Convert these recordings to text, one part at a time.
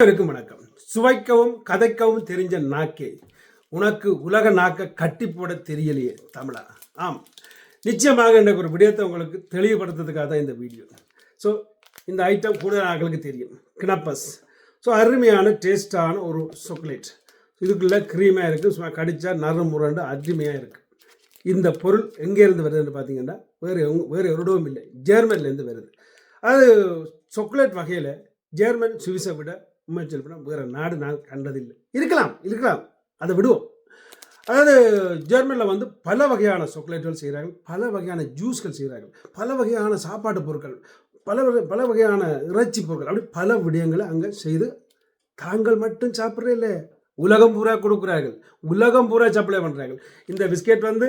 அனைவருக்கும் வணக்கம். சுவைக்கவும் கதைக்கவும் தெரிஞ்ச நாக்கே உனக்கு உலக நாக்க கட்டி போட தெரியலையே தமிழா. ஆம். நிச்சயமாக எனக்கு ஒரு விடயத்தை உங்களுக்கு தெளிவுபடுத்துறதுக்காக தான் இந்த வீடியோ. ஸோ இந்த ஐட்டம் கூடுதல் ஆக்களுக்கு தெரியும். கினப்பஸ் ஸோ அருமையான டேஸ்டான ஒரு சாக்லேட் இதுக்குள்ளே க்ரீமாக இருக்குது சும்மா கடித்தா நறு முரண்டு அருமையாக இருக்குது இந்த பொருள் எங்கேருந்து வருதுன்னு பார்த்தீங்கன்னா வேறு எங் வேறு எவ்வளோவும் இல்லை. ஜெர்மன்லேருந்து வருது. அது சாக்லேட் வகையில் ஜெர்மன் சுவிஸை விட உண்மை சொல்லப்போனால் வேறு நாடு நான் கண்டதில்லை. இருக்கலாம் இருக்கலாம். அதை விடுவோம். அதாவது ஜெர்மனியில் வந்து பல வகையான சாக்லேட்டுகள் செய்கிறார்கள் பல வகையான ஜூஸ்கள் செய்கிறார்கள் பல வகையான சாப்பாட்டு பொருட்கள் பல வகை பல வகையான இறைச்சி பொருட்கள் அப்படி பல விடயங்களை அங்கே செய்து தாங்கள் மட்டும் சாப்பிட்றே இல்லை. உலகம் பூரா கொடுக்குறார்கள். உலகம் பூரா சப்ளை பண்ணுறார்கள் இந்த பிஸ்கெட் வந்து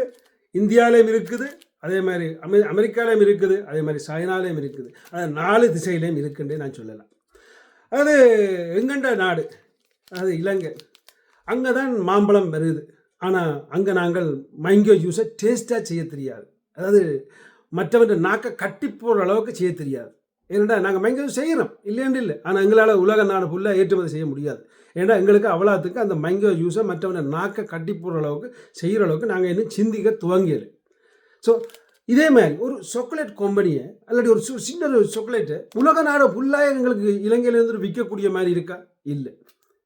இந்தியாவிலையும் இருக்குது அதே மாதிரி அமெரி அமெரிக்காலையும் இருக்குது அதே மாதிரி சைனாலையும் இருக்குது. அது நாலு திசையிலையும் இருக்குன்றே நான் சொல்லலாம். அது எங்கண்ட நாடு? அது இலங்கை. அங்கே தான் மாம்பழம் வருது. ஆனால் அங்கே நாங்கள் மேங்கோ ஜூஸை டேஸ்ட்டாக செய்ய தெரியாது. அதாவது மற்றவன் நாக்கை கட்டி போடுற அளவுக்கு செய்ய தெரியாது. ஏன்னா நாங்கள் மேங்கோ ஜூஸ் செய்கிறோம் இல்லைன்னு இல்லை. ஆனால் எங்களால் உலக நாடு ஃபுல்லாக ஏற்றுமதி செய்ய முடியாது. ஏன்னா எங்களுக்கு அவ்வளோத்துக்கு அந்த மேங்கோ ஜூஸை மற்றவனை நாக்கை கட்டி போடுற அளவுக்கு செய்கிற அளவுக்கு நாங்கள் இன்னும் சிந்திக்க துவங்கலை. ஸோ இதே மாதிரி ஒரு சாக்லேட் கம்பெனியை அல்லது ஒரு சு- சின்ன ஒரு சாக்லேட்டு உலக நாடு ஃபுல்லாக எங்களுக்கு இலங்கையிலேருந்து விற்கக்கூடிய மாதிரி இருக்கா? இல்லை.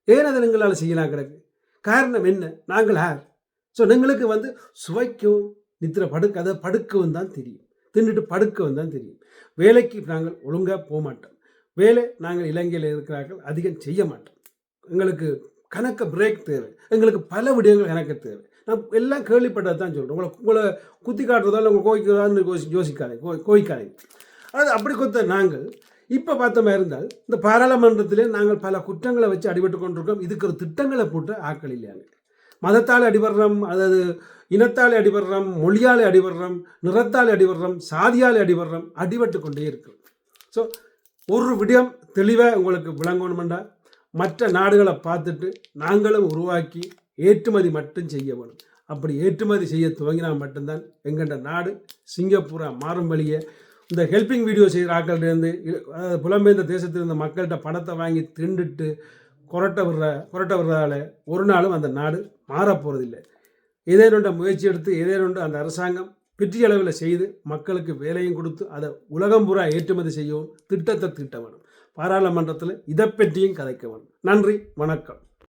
ஏன் அதை எங்களால் செய்யலாம் கிடக்கு? காரணம் என்ன? நாங்கள் ஹேர் ஸோ எங்களுக்கு வந்து சுவைக்கவும் நித்திர படுக்க அதை படுக்கவும் தான் தெரியும். தின்னுட்டு படுக்கவும் தான் தெரியும். வேலைக்கு நாங்கள் ஒழுங்காக போக மாட்டோம். வேலை நாங்கள் இலங்கையில் இருக்கிறார்கள் அதிகம் செய்ய மாட்டோம். எங்களுக்கு கணக்க பிரேக் தேவை. எங்களுக்கு பல விடயங்கள் கணக்கு தேவை. நான் எல்லாம் கேள்விப்பட்டது தான் சொல்கிறேன் உங்களை உங்களை குத்தி காட்டுறதால உங்களை கோய்க்கிறதான்னு யோசி யோசிக்காதே கோ கோய்க்காதீங்க அது அப்படி கொத்த நாங்கள் இப்போ பார்த்த மாதிரி இருந்தால் இந்த பாராளுமன்றத்திலே நாங்கள் பல குற்றங்களை வச்சு அடிபட்டு கொண்டிருக்கோம் இதுக்கு ஒரு திட்டங்களை போட்டு ஆக்கள் இல்லையாங்க மதத்தால் அடிபடுறோம் அதாவது இனத்தால் அடிபடுறோம் மொழியால் அடிபடுறோம் நிறத்தால் அடிபடுறோம் சாதியால் அடிபடுறோம் அடிபட்டு கொண்டே இருக்கிறோம். ஸோ ஒரு விடயம் தெளிவாக உங்களுக்கு விளங்கணுமெண்டா? மற்ற நாடுகளை பார்த்துட்டு நாங்களும் உருவாக்கி ஏற்றுமதி மட்டும் செய்ய வேணும். அப்படி ஏற்றுமதி செய்ய துவங்கினா மட்டும்தான் எங்கண்ட நாடு சிங்கப்பூராக மாறும் வழியை. இந்த ஹெல்பிங் வீடியோ செய்கிற ஆக்கள்கிட்டேருந்து அதாவது புலம்பெயர்ந்த தேசத்திலிருந்த மக்கள்கிட்ட பணத்தை வாங்கி திண்டுட்டு கொரட்ட விடுற கொரட்ட விடுறதால ஒரு நாளும் அந்த நாடு மாறப்போகிறதில்லை ஏதேனுண்ட முயற்சி எடுத்து ஏதேனுண்டு அந்த அரசாங்கம் பெரிய அளவில் செய்து மக்களுக்கு வேலையும் கொடுத்து அதை உலகம் பூரா ஏற்றுமதி செய்யவும் திட்டத்தை திட்ட வேணும். பாராளுமன்றத்தில் இதை பற்றியும் கதைக்க வேணும். நன்றி வணக்கம்.